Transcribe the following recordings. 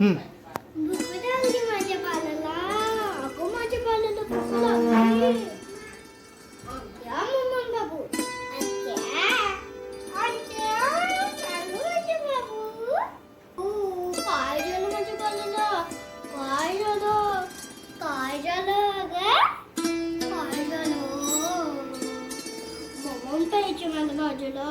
हम्म बुबुदांनी माझ्या बाळाला अगं माझ्या बाळाला भूक लागली आज्या मम्मन बाबू आज्या आज्या सांगू माझ्या बाबू ओ काय झालं माझ्या बाळाला काय झालं काय झालं अगं काय झालं मम्मन पाहिजे माझ्या बाजूला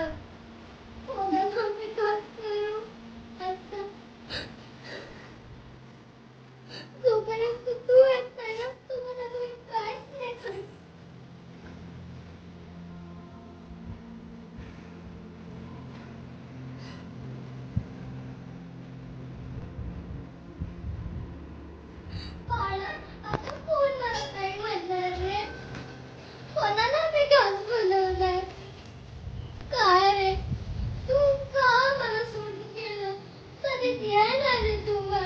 我甜欢他的头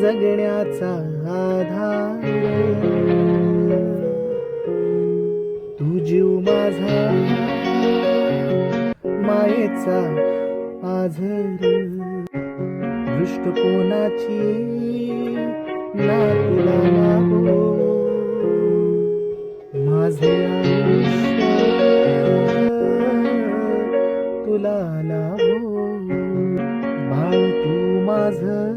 जगण्याचा आधार. तू जीव माझा मायेचा आझर दृष्टकोनाची ना तुला लाभो. माझे तुला लाभो. बाळ तू माझ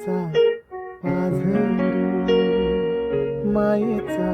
मायेचा पाझर मायेचा